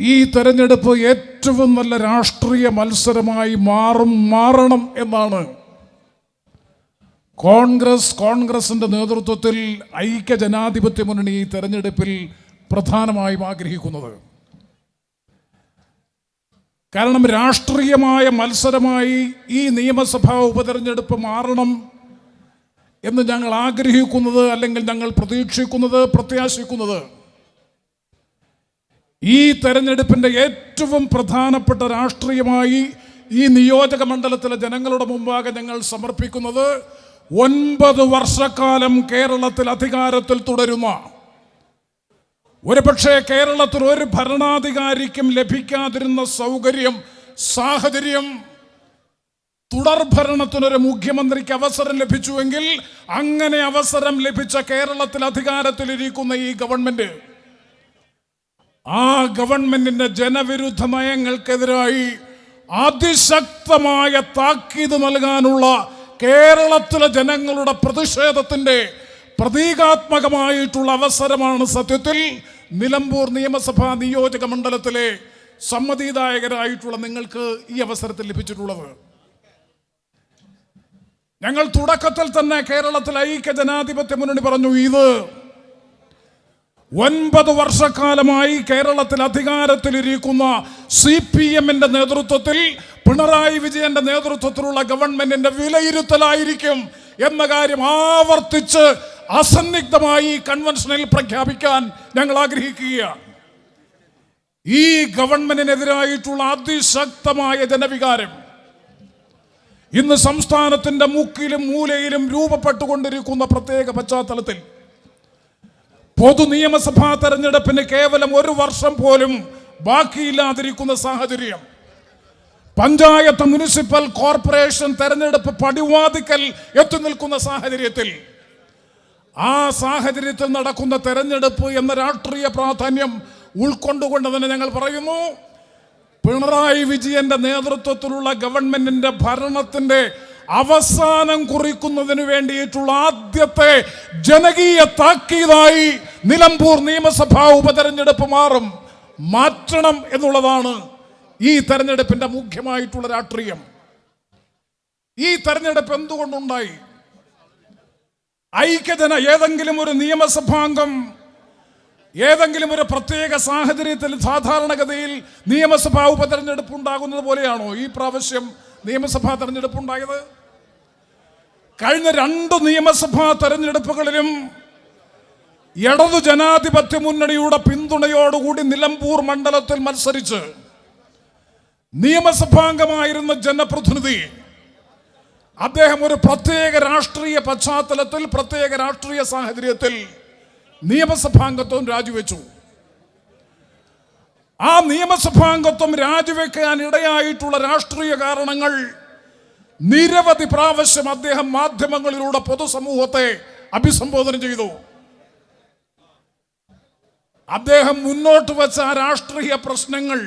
ഈ തെരഞ്ഞെടുപ്പ് ഏറ്റവും നല്ല രാഷ്ട്രീയ മത്സരമായി മാറും മാറണം എന്നാണ്. കോൺഗ്രസ് കോൺഗ്രസിന്റെ നേതൃത്വത്തിൽ ഐക്യ ജനാധിപത്യ മുന്നണി ഈ തെരഞ്ഞെടുപ്പിൽ പ്രധാനമായും ആഗ്രഹിക്കുന്നത്. കാരണം രാഷ്ട്രീയമായ മത്സരമായി ഈ നിയമസഭാ ഉപതെരഞ്ഞെടുപ്പ് മാറണം എന്ന് ഞങ്ങൾ ആഗ്രഹിക്കുന്നത് അല്ലെങ്കിൽ ഞങ്ങൾ പ്രതീക്ഷിക്കുന്നത് പ്രത്യാശിക്കുന്നത് ഈ തെരഞ്ഞെടുപ്പിന്റെ ഏറ്റവും പ്രധാനപ്പെട്ട രാഷ്ട്രീയമായി ഈ നിയോജക മണ്ഡലത്തിലെ ജനങ്ങളുടെ മുമ്പാകെ ഞങ്ങൾ സമർപ്പിക്കുന്നത് ഒൻപത് വർഷക്കാലം കേരളത്തിൽ അധികാരത്തിൽ തുടരുന്ന ഒരുപക്ഷെ കേരളത്തിൽ ഒരു ഭരണാധികാരിക്കും ലഭിക്കാതിരുന്ന സൗകര്യം സാഹചര്യം തുടർ ഭരണത്തിനൊരു മുഖ്യമന്ത്രിക്ക് അവസരം ലഭിച്ചുവെങ്കിൽ അങ്ങനെ അവസരം ലഭിച്ച കേരളത്തിൽ അധികാരത്തിലിരിക്കുന്ന ഈ ഗവൺമെന്റ് ആ ഗവൺമെന്റിന്റെ ജനവിരുദ്ധ നയങ്ങൾക്കെതിരായി അതിശക്തമായ താക്കീത് നൽകാനുള്ള കേരളത്തിലെ ജനങ്ങളുടെ പ്രതിഷേധത്തിന്റെ പ്രതീകാത്മകമായിട്ടുള്ള അവസരമാണ് സത്യത്തിൽ നിലമ്പൂർ നിയമസഭാ നിയോജക മണ്ഡലത്തിലെ സമ്മതിദായകരായിട്ടുള്ള നിങ്ങൾക്ക് ഈ അവസരത്തിൽ ലഭിച്ചിട്ടുള്ളത്. ഞങ്ങൾ തുടക്കത്തിൽ തന്നെ കേരളത്തിൽ ഐക്യ ജനാധിപത്യ മുന്നണി പറഞ്ഞു ഇത് ഒൻപത് വർഷക്കാലമായി കേരളത്തിൽ അധികാരത്തിലിരിക്കുന്ന സി പി എമ്മിന്റെ നേതൃത്വത്തിൽ പിണറായി വിജയന്റെ നേതൃത്വത്തിലുള്ള ഗവൺമെന്റിന്റെ വിലയിരുത്തലായിരിക്കും എന്ന കാര്യം ആവർത്തിച്ച് അസന്നിഗ്ധമായി കൺവെൻഷനിൽ പ്രഖ്യാപിക്കാൻ ഞങ്ങൾ ആഗ്രഹിക്കുകയാണ്. ഈ ഗവൺമെന്റിനെതിരായിട്ടുള്ള അതിശക്തമായ ജനവികാരം ഇന്ന് സംസ്ഥാനത്തിന്റെ മുക്കിലും മൂലയിലും രൂപപ്പെട്ടുകൊണ്ടിരിക്കുന്ന പ്രത്യേക പശ്ചാത്തലത്തിൽ പൊതു നിയമസഭാ തെരഞ്ഞെടുപ്പിന് കേവലം ഒരു വർഷം പോലും ബാക്കിയില്ലാതിരിക്കുന്ന സാഹചര്യം. പഞ്ചായത്ത് മുനിസിപ്പൽ കോർപ്പറേഷൻ തെരഞ്ഞെടുപ്പ് പടിവാതിക്കൽ എത്തി നിൽക്കുന്ന സാഹചര്യത്തിൽ. ആ സാഹചര്യത്തിൽ നടക്കുന്ന തെരഞ്ഞെടുപ്പ് എന്ന രാഷ്ട്രീയ പ്രാധാന്യം ഉൾക്കൊണ്ടുകൊണ്ട് തന്നെ ഞങ്ങൾ പറയുന്നു പിണറായി വിജയന്റെ നേതൃത്വത്തിലുള്ള ഗവൺമെന്റിന്റെ ഭരണത്തിന്റെ അവസാനം കുറിക്കുന്നതിന് വേണ്ടിയിട്ടുള്ള ആദ്യത്തെ ജനകീയ താക്കീതായി നിലമ്പൂർ നിയമസഭാ ഉപതെരഞ്ഞെടുപ്പ് മാറും. മാറ്റണം എന്നുള്ളതാണ് ഈ തെരഞ്ഞെടുപ്പിന്റെ മുഖ്യമായിട്ടുള്ള രാഷ്ട്രീയം. ഈ തെരഞ്ഞെടുപ്പ് എന്തുകൊണ്ടുണ്ടായി? ഐക്യജന ഏതെങ്കിലും ഒരു നിയമസഭാംഗം ഏതെങ്കിലും ഒരു പ്രത്യേക സാഹചര്യത്തിൽ സാധാരണഗതിയിൽ നിയമസഭാ ഉപതെരഞ്ഞെടുപ്പ് ഉണ്ടാകുന്നത് പോലെയാണോ ഈ പ്രാവശ്യം നിയമസഭാ തെരഞ്ഞെടുപ്പ് ഉണ്ടായത്? കഴിഞ്ഞ രണ്ട് നിയമസഭാ തെരഞ്ഞെടുപ്പുകളിലും ഇടതു ജനാധിപത്യ മുന്നണിയുടെ പിന്തുണയോടുകൂടി നിലമ്പൂർ മണ്ഡലത്തിൽ മത്സരിച്ച് നിയമസഭാംഗമായിരുന്ന ജനപ്രതിനിധി അദ്ദേഹം ഒരു പ്രത്യേക രാഷ്ട്രീയ പശ്ചാത്തലത്തിൽ പ്രത്യേക രാഷ്ട്രീയ സാഹചര്യത്തിൽ നിയമസഭാംഗത്വം രാജിവെച്ചു. ആ നിയമസഭാംഗത്വം രാജിവെക്കാൻ ഇടയായിട്ടുള്ള രാഷ്ട്രീയ കാരണങ്ങൾ നിരവധി പ്രാവശ്യം അദ്ദേഹം മാധ്യമങ്ങളിലൂടെ പൊതുസമൂഹത്തെ അഭിസംബോധന ചെയ്തു. അദ്ദേഹം മുന്നോട്ട് വച്ച രാഷ്ട്രീയ പ്രശ്നങ്ങൾ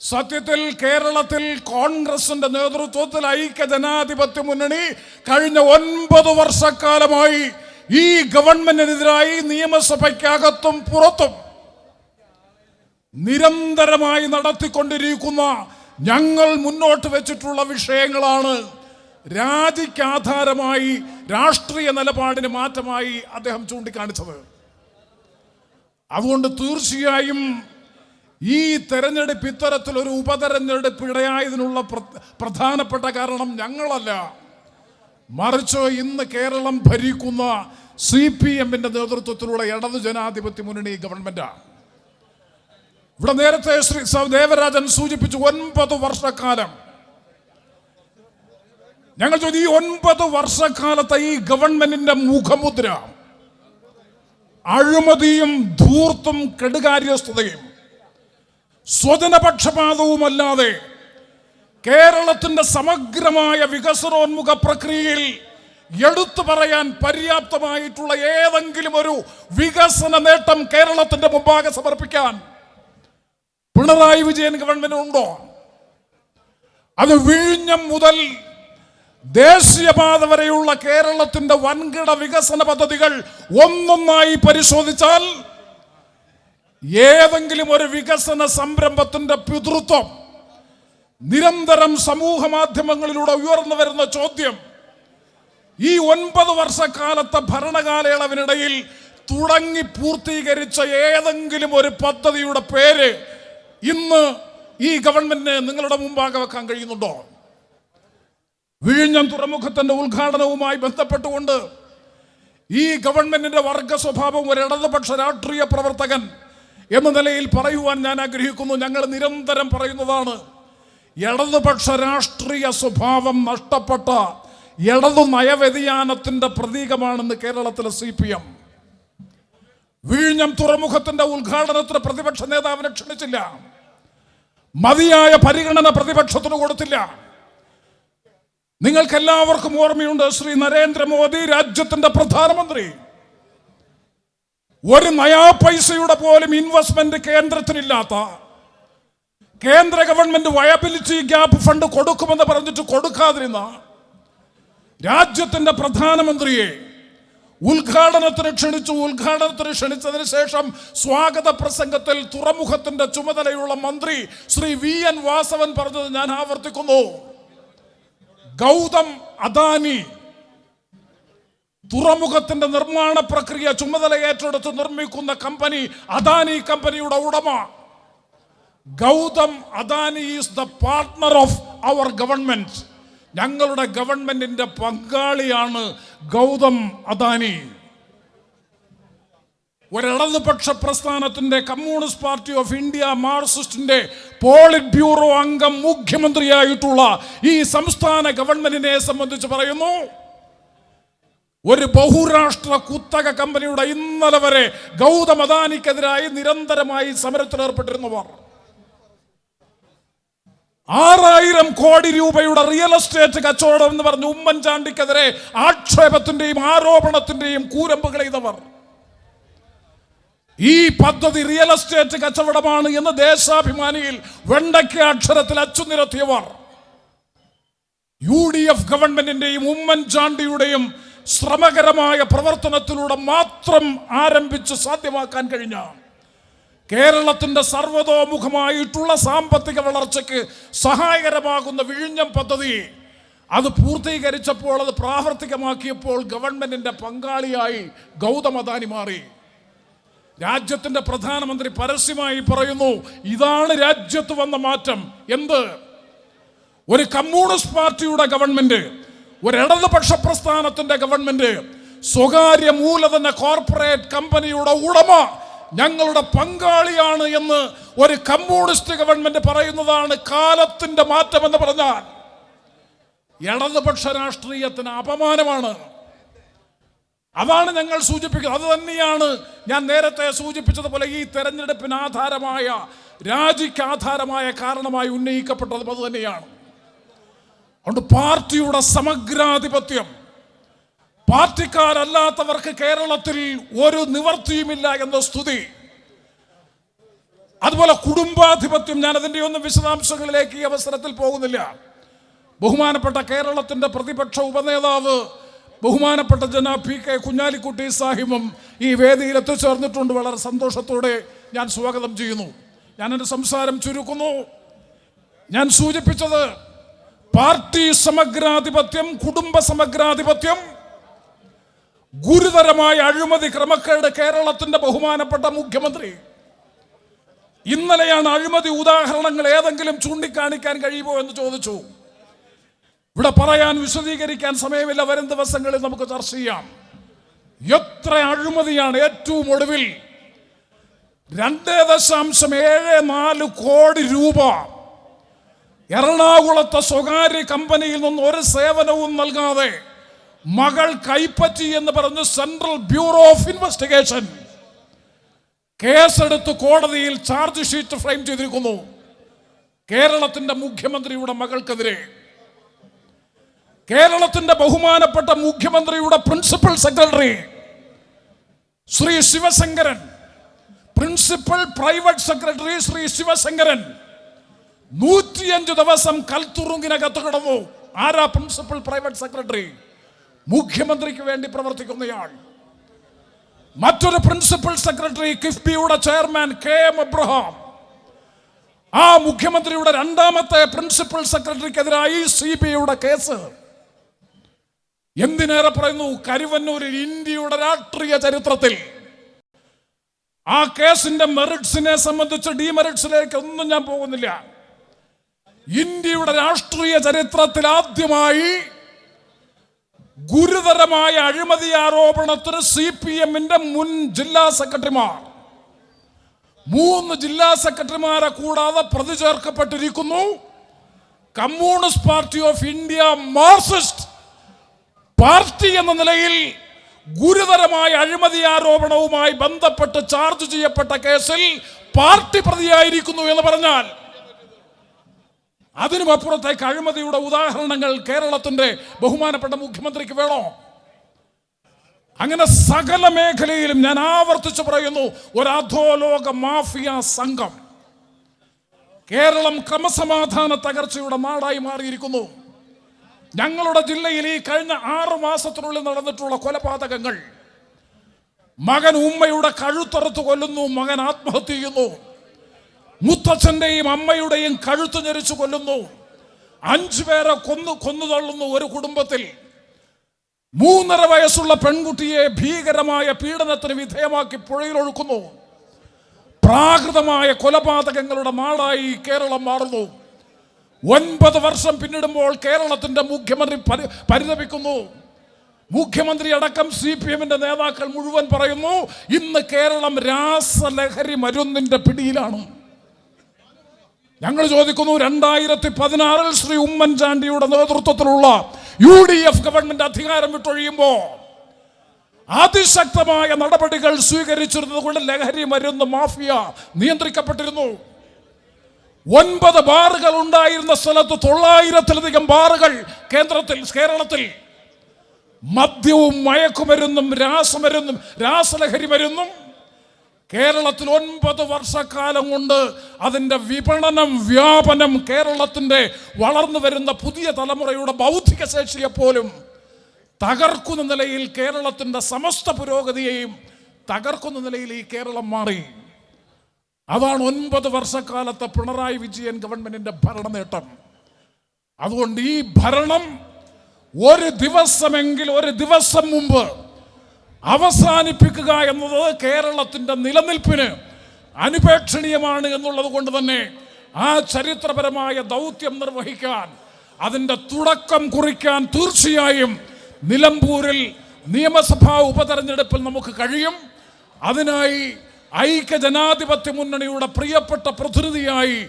സത്യത്തിൽ കേരളത്തിൽ കോൺഗ്രസിന്റെ നേതൃത്വത്തിൽ ഐക്യ ജനാധിപത്യ മുന്നണി കഴിഞ്ഞ ഒൻപത് വർഷക്കാലമായി ഈ ഗവൺമെന്റിനെതിരായി നിയമസഭയ്ക്കകത്തും പുറത്തും നിരന്തരമായി നടത്തിക്കൊണ്ടിരിക്കുന്ന ഞങ്ങൾ മുന്നോട്ട് വെച്ചിട്ടുള്ള വിഷയങ്ങളാണ്. രാജിക്കാധാരമായി രാഷ്ട്രീയ നിലപാടിന് മാറ്റമായി അദ്ദേഹം ചൂണ്ടിക്കാണിച്ചത്. അതുകൊണ്ട് തീർച്ചയായും ഈ തെരഞ്ഞെടുപ്പ് ഇത്തരത്തിലൊരു ഉപതെരഞ്ഞെടുപ്പ് ഇടയായതിനുള്ള പ്ര- പ്രധാനപ്പെട്ട കാരണം ഞങ്ങളല്ല. മറിച്ച് ഇന്ന് കേരളം ഭരിക്കുന്ന സി പി എമ്മിന്റെ നേതൃത്വത്തിലുള്ള ഇടതു ജനാധിപത്യ മുന്നണി ഗവൺമെന്റാണ് ഇവിടെ നേരത്തെ ശ്രീ ദേവരാജൻ സൂചിപ്പിച്ചു ഒൻപത് വർഷക്കാലം. ഞങ്ങൾ ചോദിച്ചു ഈ ഒൻപത് വർഷക്കാലത്തെ ഈ ഗവൺമെന്റിന്റെ മുഖമുദ്ര. അഴിമതിയും ധൂർത്തും കെടുകാര്യസ്ഥതയും സ്വജനപക്ഷപാതവുമല്ലാതെ കേരളത്തിന്റെ സമഗ്രമായ വികസനോന്മുഖ പ്രക്രിയയിൽ എടുത്തു പറയാൻ പര്യാപ്തമായിട്ടുള്ള ഏതെങ്കിലും ഒരു വികസന നേട്ടം കേരളത്തിന്റെ മുമ്പാകെ സമർപ്പിക്കാൻ പിണറായി വിജയൻ ഗവൺമെന്റ് ഉണ്ടോ? അത് വിഴിഞ്ഞം മുതൽ ദേശീയപാത വരെയുള്ള കേരളത്തിന്റെ വൻകിട വികസന പദ്ധതികൾ ഒന്നൊന്നായി പരിശോധിച്ചാൽ ഏതെങ്കിലും ഒരു വികസന സംരംഭത്തിന്റെ പിതൃത്വം നിരന്തരം സമൂഹ മാധ്യമങ്ങളിലൂടെ ഉയർന്നു വരുന്ന ചോദ്യം ഈ ഒൻപത് വർഷക്കാലത്തെ ഭരണകാലയളവിനിടയിൽ തുടങ്ങി പൂർത്തീകരിച്ച ഏതെങ്കിലും ഒരു പദ്ധതിയുടെ പേര് ഇന്ന് ഈ ഗവൺമെന്റിന് നിങ്ങളുടെ മുമ്പാകെ വെക്കാൻ കഴിയുന്നുണ്ടോ? വിഴിഞ്ഞം തുറമുഖത്തിന്റെ ഉദ്ഘാടനവുമായി ബന്ധപ്പെട്ടുകൊണ്ട് ഈ ഗവൺമെന്റിന്റെ വർഗ സ്വഭാവം ഒരു ഇടതുപക്ഷ രാഷ്ട്രീയ പ്രവർത്തകൻ എന്ന നിലയിൽ പറയുവാൻ ഞാൻ ആഗ്രഹിക്കുന്നു. ഞങ്ങൾ നിരന്തരം പറയുന്നതാണ് ഇടതുപക്ഷ രാഷ്ട്രീയ സ്വഭാവം നഷ്ടപ്പെട്ട ഇടതു നയവ്യതിയാനത്തിന്റെ പ്രതീകമാണെന്ന് കേരളത്തിലെ സി പി എം വിഴിഞ്ഞം തുറമുഖത്തിന്റെ ഉദ്ഘാടനത്തിന് പ്രതിപക്ഷ നേതാവിനെ ക്ഷണിച്ചില്ല. മതിയായ പരിഗണന പ്രതിപക്ഷത്തിന് കൊടുത്തില്ല. നിങ്ങൾക്ക് എല്ലാവർക്കും ഓർമ്മയുണ്ട് ശ്രീ നരേന്ദ്രമോദി രാജ്യത്തിന്റെ പ്രധാനമന്ത്രി. ഒരു നയാ പൈസയുടെ പോലും ഇൻവെസ്റ്റ്മെന്റ് കേന്ദ്രത്തിനില്ലാത്ത കേന്ദ്ര ഗവൺമെന്റ് വയബിലിറ്റി ഗ്യാപ്പ് ഫണ്ട് കൊടുക്കുമെന്ന് പറഞ്ഞിട്ട് കൊടുക്കാതിരുന്ന രാജ്യത്തിന്റെ പ്രധാനമന്ത്രിയെ ഉദ്ഘാടനത്തിന് ക്ഷണിച്ചു. ഉദ്ഘാടനത്തിന് ക്ഷണിച്ചതിന് ശേഷം സ്വാഗത പ്രസംഗത്തിൽ തുറമുഖത്തിന്റെ ചുമതലയുള്ള മന്ത്രി ശ്രീ വി എൻ വാസവൻ പറഞ്ഞത് ഞാൻ ആവർത്തിക്കുന്നു. ഗൗതം അദാനി. തുറമുഖത്തിന്റെ നിർമ്മാണ പ്രക്രിയ ചുമതല ഏറ്റെടുത്ത് നിർമ്മിക്കുന്ന കമ്പനി അദാനി കമ്പനിയുടെ ഉടമ. Gautam Adani is the partner of our government ഞങ്ങളുടെ ഗവൺമെന്റിന്റെ പങ്കാളിയാണ് ഗൗതം അദാനി. ഒരിടതുപക്ഷ പ്രസ്ഥാനത്തിന്റെ കമ്മ്യൂണിസ്റ്റ് പാർട്ടി ഓഫ് ഇന്ത്യ മാർസിസ്റ്റിന്റെ പോളിറ്റ് ബ്യൂറോ അംഗം മുഖ്യമന്ത്രിയായിട്ടുള്ള ഈ സംസ്ഥാന ഗവൺമെന്റിനെ സംബന്ധിച്ച് പറയുന്നു ഒരു ബഹുരാഷ്ട്ര കുത്തക കമ്പനിയുടെ ഇന്നലെ വരെ ഗൗതം അദാനിക്കെതിരായി നിരന്തരമായി സമരത്തിലേർപ്പെട്ടിരുന്നവർ ആറായിരം കോടി രൂപയുടെ റിയൽ എസ്റ്റേറ്റ് കച്ചവടം എന്ന് പറഞ്ഞ് ഉമ്മൻചാണ്ടിക്കെതിരെ ആക്ഷേപത്തിന്റെയും ആരോപണത്തിന്റെയും കൂരമ്പുകൾ ചെയ്തവർ ഈ പദ്ധതി റിയൽ എസ്റ്റേറ്റ് കച്ചവടമാണ് എന്ന് ദേശാഭിമാനിയിൽ വെണ്ടയ്ക്ക അക്ഷരത്തിൽ അച്ചു നിരത്തിയവർ യു ഡി എഫ് ഗവൺമെന്റിന്റെയും ഉമ്മൻചാണ്ടിയുടെയും ശ്രമകരമായ പ്രവർത്തനത്തിലൂടെ മാത്രം ആരംഭിച്ച് സാധ്യമാക്കാൻ കഴിഞ്ഞ കേരളത്തിന്റെ സർവതോമുഖമായിട്ടുള്ള സാമ്പത്തിക വളർച്ചയ്ക്ക് സഹായകരമാകുന്ന വിഴിഞ്ഞം പദ്ധതി അത് പൂർത്തീകരിച്ചപ്പോൾ അത് പ്രാവർത്തികമാക്കിയപ്പോൾ ഗവൺമെന്റിന്റെ പങ്കാളിയായി ഗൗതമദാനി മാറി. രാജ്യത്തിന്റെ പ്രധാനമന്ത്രി പരസ്യമായി പറയുന്നു ഇതാണ് രാജ്യത്ത് വന്ന മാറ്റം. എന്ത്? ഒരു കമ്മ്യൂണിസ്റ്റ് പാർട്ടിയുടെ ഗവൺമെന്റ് ഒരു ഇടതുപക്ഷ പ്രസ്ഥാനത്തിന്റെ ഗവൺമെന്റ് സ്വകാര്യ മൂലധന കോർപ്പറേറ്റ് കമ്പനിയുടെ ഉടമ ഞങ്ങളുടെ പങ്കാളിയാണ് എന്ന് ഒരു കമ്മ്യൂണിസ്റ്റ് ഗവൺമെന്റ് പറയുന്നതാണ് കാലത്തിന്റെ മാറ്റം എന്ന് പറഞ്ഞാൽ. ഇടതുപക്ഷ രാഷ്ട്രീയത്തിന് അപമാനമാണ്. അതാണ് ഞങ്ങൾ സൂചിപ്പിക്കുന്നത്. അത് തന്നെയാണ് ഞാൻ നേരത്തെ സൂചിപ്പിച്ചതുപോലെ ഈ തെരഞ്ഞെടുപ്പിന് ആധാരമായ രാജിക്ക് ആധാരമായ കാരണമായി ഉന്നയിക്കപ്പെട്ടതും അത് തന്നെയാണ്. അതുകൊണ്ട് പാർട്ടിയുടെ സമഗ്രാധിപത്യം പാർട്ടിക്കാരല്ലാത്തവർക്ക് കേരളത്തിൽ ഒരു നിവർത്തിയുമില്ല എന്ന സ്തുതി അതുപോലെ കുടുംബാധിപത്യം ഞാൻ അതിന്റെ ഒന്നും വിശദാംശങ്ങളിലേക്ക് ഈ അവസരത്തിൽ പോകുന്നില്ല. ബഹുമാനപ്പെട്ട കേരളത്തിന്റെ പ്രതിപക്ഷ ഉപനേതാവ് ബഹുമാനപ്പെട്ട ജന പി കെ കുഞ്ഞാലിക്കുട്ടി സാഹിബും ഈ വേദിയിൽ എത്തിച്ചേർന്നിട്ടുണ്ട്. വളരെ സന്തോഷത്തോടെ ഞാൻ സ്വാഗതം ചെയ്യുന്നു. ഞാൻ എന്റെ സംസാരം ചുരുക്കുന്നു. ഞാൻ സൂചിപ്പിച്ചത് പാർട്ടി സമഗ്രാധിപത്യം കുടുംബ സമഗ്രാധിപത്യം ഗുരുതരമായ അഴിമതി ക്രമക്കേട് കേരളത്തിന്റെ ബഹുമാനപ്പെട്ട മുഖ്യമന്ത്രി. ഇന്നലെയാണ് അഴിമതി ഉദാഹരണങ്ങൾ ഏതെങ്കിലും ചൂണ്ടിക്കാണിക്കാൻ കഴിയുമോ എന്ന് ചോദിച്ചു. ഇവിടെ പറയാൻ വിശദീകരിക്കാൻ സമയമില്ല. വരും ദിവസങ്ങളിൽ നമുക്ക് ചർച്ച ചെയ്യാം. എത്ര അഴിമതിയാണ് ഏറ്റവും ഒടുവിൽ. രണ്ട് ദശാംശം ഏഴ് നാല് കോടി രൂപ. എറണാകുളത്തെ സ്വകാര്യ കമ്പനിയിൽ നിന്ന് ഒരു സേവനവും നൽകാതെ മകൾ കൈപ്പറ്റി എന്ന് പറഞ്ഞ് സെൻട്രൽ ബ്യൂറോ ഓഫ് ഇൻവെസ്റ്റിഗേഷൻ കേസെടുത്ത് കോടതിയിൽ ചാർജ് ഷീറ്റ് ഫ്രെയിം ചെയ്തിരിക്കുന്നു. കേരളത്തിന്റെ മുഖ്യമന്ത്രിയുടെ മകൾക്കെതിരെ. കേരളത്തിന്റെ ബഹുമാനപ്പെട്ട മുഖ്യമന്ത്രിയുടെ principal secretary Shri Sivasankaran principal private secretary Shri Sivasankaran. നൂറ്റിയഞ്ച് ദിവസം കൽത്തുറുങ്കിനകത്ത് കിടന്നു ആരാ പ്രിൻസിപ്പൽ പ്രൈവറ്റ് സെക്രട്ടറി? മുഖ്യമന്ത്രിക്ക് വേണ്ടി പ്രവർത്തിക്കുന്നയാൾ. മറ്റൊരു പ്രിൻസിപ്പൽ സെക്രട്ടറി കിഫ്ബിയുടെ ചെയർമാൻ കെ എം എബ്രഹാം ആ മുഖ്യമന്ത്രിയുടെ രണ്ടാമത്തെ പ്രിൻസിപ്പൽ സെക്രട്ടറിക്കെതിരായി സി ബി ഐയുടെ കേസ്. എന്തിനേറെ പറയുന്നു? കരുവന്നൂരിൽ ഇന്ത്യയുടെ രാഷ്ട്രീയ ചരിത്രത്തിൽ. ആ കേസിന്റെ മെറിറ്റ്സിനെ സംബന്ധിച്ച് ഡിമെറിറ്റ്സിലേക്ക് ഒന്നും ഞാൻ പോകുന്നില്ല. ഇന്ത്യയുടെ രാഷ്ട്രീയ ചരിത്രത്തിൽ ആദ്യമായി ഗുരുതരമായ അഴിമതി ആരോപണത്തിന് സി പി എമ്മിന്റെ മുൻ ജില്ലാ സെക്രട്ടറിമാർ മൂന്ന് ജില്ലാ സെക്രട്ടറിമാരെ കൂടാതെ പ്രതി ചേർക്കപ്പെട്ടിരിക്കുന്നു. Communist party of India Marxist party എന്ന നിലയിൽ ഗുരുതരമായ അഴിമതി ആരോപണവുമായി ബന്ധപ്പെട്ട് ചാർജ് ചെയ്യപ്പെട്ട കേസിൽ പാർട്ടി പ്രതിയായിരിക്കുന്നു എന്ന് പറഞ്ഞാൽ അതിനുമപ്പുറത്തേക്ക് അഴിമതിയുടെ ഉദാഹരണങ്ങൾ കേരളത്തിന്റെ ബഹുമാനപ്പെട്ട മുഖ്യമന്ത്രിക്ക് വേണോ? അങ്ങനെ സകല മേഖലയിലും ഞാൻ ആവർത്തിച്ചു പറയുന്നു ഒരു അധോലോക മാഫിയ സംഘം കേരളം ക്രമസമാധാന തകർച്ചയുടെ നാടായി മാറിയിരിക്കുന്നു. ഞങ്ങളുടെ ജില്ലയിൽ ഈ കഴിഞ്ഞ ആറു മാസത്തിനുള്ളിൽ നടന്നിട്ടുള്ള കൊലപാതകങ്ങൾ. മകൻ ഉമ്മയുടെ കഴുത്തറുത്ത് കൊല്ലുന്നു മകൻ ആത്മഹത്യ ചെയ്യുന്നു. മുത്തച്ഛന്റെയും അമ്മയുടെയും കഴുത്ത് ഞെരിച്ചു കൊല്ലുന്നു. അഞ്ചു പേരെ കൊന്നു കൊന്നു തള്ളുന്നു ഒരു കുടുംബത്തിൽ. മൂന്നര വയസ്സുള്ള പെൺകുട്ടിയെ ഭീകരമായ പീഡനത്തിന് വിധേയമാക്കി പുഴയിലൊഴുക്കുന്നു പ്രാകൃതമായ കൊലപാതകങ്ങളുടെ നാടായി കേരളം മാറുന്നു. ഒൻപത് വർഷം പിന്നിടുമ്പോൾ കേരളത്തിന്റെ മുഖ്യമന്ത്രി പരി പരിതപിക്കുന്നു. മുഖ്യമന്ത്രി അടക്കം സി പി എമ്മിന്റെ നേതാക്കൾ മുഴുവൻ പറയുന്നു ഇന്ന് കേരളം രാസലഹരി മരുന്നിന്റെ പിടിയിലാണ്. ഞങ്ങൾ ചോദിക്കുന്നു രണ്ടായിരത്തി പതിനാറിൽ ശ്രീ ഉമ്മൻചാണ്ടിയുടെ നേതൃത്വത്തിലുള്ള യു ഡി എഫ് ഗവൺമെന്റ് അധികാരം വിട്ടൊഴിയുമ്പോൾ അതിശക്തമായ നടപടികൾ സ്വീകരിച്ചിരുന്നത് കൊണ്ട് ലഹരി മരുന്ന് മാഫിയ നിയന്ത്രിക്കപ്പെട്ടിരുന്നു. ഒൻപത് ബാറുകൾ ഉണ്ടായിരുന്ന സ്ഥലത്ത് തൊള്ളായിരത്തിലധികം ബാറുകൾ കേന്ദ്രത്തിൽ കേരളത്തിൽ. മദ്യവും മയക്കുമരുന്നും രാസമരുന്നും രാസലഹരി മരുന്നും. കേരളത്തിൽ ഒൻപത് വർഷക്കാലം കൊണ്ട് അതിന്റെ വിപണനം വ്യാപനം കേരളത്തിന്റെ വളർന്നു വരുന്ന പുതിയ തലമുറയുടെ ബൗദ്ധിക ശേഷിയെ പോലും തകർക്കുന്ന നിലയിൽ കേരളത്തിന്റെ സമസ്ത പുരോഗതിയെയും തകർക്കുന്ന നിലയിൽ ഈ കേരളം മാറി. അതാണ് ഒൻപത് വർഷക്കാലത്തെ പിണറായി വിജയൻ ഗവൺമെന്റിന്റെ ഭരണ നേട്ടം അതുകൊണ്ട് ഈ ഭരണം ഒരു ദിവസമെങ്കിൽ ഒരു ദിവസം മുമ്പ് അവസാനിപ്പിക്കുക എന്നത് കേരളത്തിന്റെ നിലനിൽപ്പിന് അനുപേക്ഷണീയമാണ് എന്നുള്ളത് കൊണ്ട് തന്നെ ആ ചരിത്രപരമായ ദൗത്യം നിർവഹിക്കാൻ അതിന്റെ തുടക്കം കുറിക്കാൻ തീർച്ചയായും നിലമ്പൂരിൽ നിയമസഭാ ഉപതെരഞ്ഞെടുപ്പിൽ നമുക്ക് കഴിയും. അതിനായി ഐക്യ ജനാധിപത്യ മുന്നണിയുടെ പ്രിയപ്പെട്ട പ്രതിനിധിയായി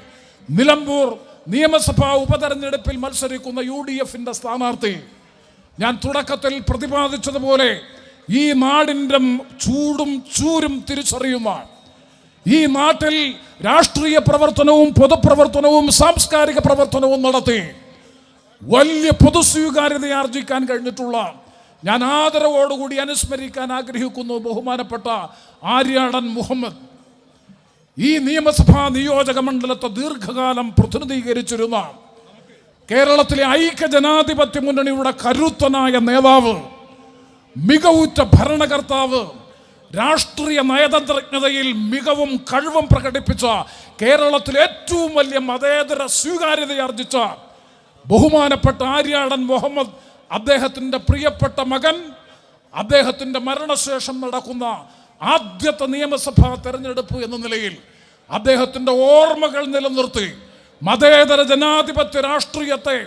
നിലമ്പൂർ നിയമസഭാ ഉപതെരഞ്ഞെടുപ്പിൽ മത്സരിക്കുന്ന യു ഡി എഫിന്റെ സ്ഥാനാർത്ഥി. ഞാൻ തുടക്കത്തിൽ പ്രതിപാദിച്ചതുപോലെ ഈ നാടിന്റെ ചൂടും ചൂരും തിരിച്ചറിയുന്ന ഈ നാട്ടിൽ രാഷ്ട്രീയ പ്രവർത്തനവും പൊതുപ്രവർത്തനവും സാംസ്കാരിക പ്രവർത്തനവും നടത്തി വലിയ പൊതുസ്വീകാര്യത ആർജിക്കാൻ കഴിഞ്ഞിട്ടുള്ള ഞാൻ ആദരവോടുകൂടി അനുസ്മരിക്കാൻ ആഗ്രഹിക്കുന്നു ബഹുമാനപ്പെട്ട ആര്യാടൻ മുഹമ്മദ്. ഈ നിയമസഭാ നിയോജക മണ്ഡലത്തെ ദീർഘകാലം പ്രതിനിധീകരിച്ചിരുന്ന കേരളത്തിലെ ഐക്യ ജനാധിപത്യ മുന്നണിയുടെ കരുത്തനായ നേതാവ് മികവുറ്റ ഭരണകർത്താവ് രാഷ്ട്രീയ നയതന്ത്രജ്ഞതയിൽ മികവും കഴിവും പ്രകടിപ്പിച്ച കേരളത്തിലെ ഏറ്റവും വലിയ മതേതര സ്വീകാര്യതയാർജിച്ച ബഹുമാനപ്പെട്ട ആര്യാടൻ മുഹമ്മദ് അദ്ദേഹത്തിന്റെ പ്രിയപ്പെട്ട മകൻ അദ്ദേഹത്തിന്റെ മരണശേഷം നടക്കുന്ന ആദ്യത്തെ നിയമസഭാ തെരഞ്ഞെടുപ്പ് എന്ന നിലയിൽ അദ്ദേഹത്തിന്റെ ഓർമ്മകൾ നിലനിർത്തി. മതേതര ജനാധിപത്യ രാഷ്ട്രീയത്തെ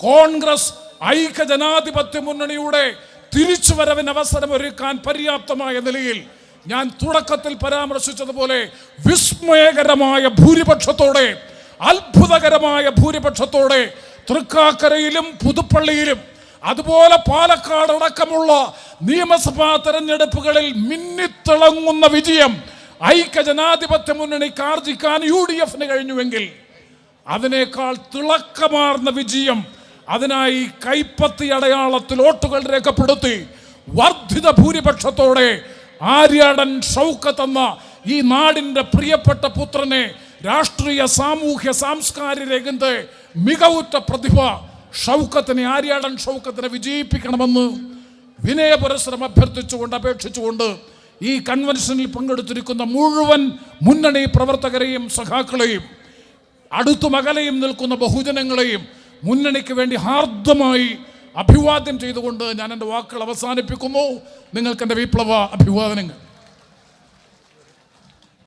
കോൺഗ്രസ് ഐക്യ ജനാധിപത്യ മുന്നണിയുടെ തിരിച്ചുവരവിന് അവസരമൊരുക്കാൻ പര്യാപ്തമായ നിലയിൽ ഞാൻ തുടക്കത്തിൽ പരാമർശിച്ചതുപോലെ വിസ്മയകരമായ ഭൂരിപക്ഷത്തോടെ അത്ഭുതകരമായ ഭൂരിപക്ഷത്തോടെ തൃക്കാക്കരയിലും പുതുപ്പള്ളിയിലും അതുപോലെ പാലക്കാട് അടക്കമുള്ള നിയമസഭാ തെരഞ്ഞെടുപ്പുകളിൽ മിന്നിത്തിളങ്ങുന്ന വിജയം ഐക്യ ജനാധിപത്യ മുന്നണിക്ക് ആർജിക്കാൻ യു ഡി എഫിന് കഴിഞ്ഞുവെങ്കിൽ അതിനേക്കാൾ തിളക്കമാർന്ന വിജയം അതിനായി കൈപ്പത്തി അടയാളത്തിൽ വോട്ടുകൾ രേഖപ്പെടുത്തി വർദ്ധിത ഭൂരിപക്ഷത്തോടെ ആര്യാടൻ ഷൗക്കത്ത് എന്ന ഈ നാടിന്റെ പ്രിയപ്പെട്ട പുത്രനെ രാഷ്ട്രീയ സാമൂഹ്യ സാംസ്കാരിക രംഗത്തെ മികവുറ്റ പ്രതിഭ ഷൗക്കത്തിനെ ആര്യാടൻ ഷൗക്കത്തിനെ വിജയിപ്പിക്കണമെന്ന് വിനയപുരസരം അഭ്യർത്ഥിച്ചുകൊണ്ട് അപേക്ഷിച്ചുകൊണ്ട് ഈ കൺവെൻഷനിൽ പങ്കെടുത്തിരിക്കുന്ന മുഴുവൻ മുന്നണി പ്രവർത്തകരെയും സഖാക്കളെയും അടുത്തും അകലെയും നിൽക്കുന്ന ബഹുജനങ്ങളെയും മുന്നണിക്ക് വേണ്ടി ഹാർദമായി അഭിവാദ്യം ചെയ്തുകൊണ്ട് ഞാൻ എന്റെ വാക്കുകൾ അവസാനിപ്പിക്കുന്നു. നിങ്ങൾക്ക് എന്റെ വിപ്ലവ അഭിവാദനങ്ങൾ.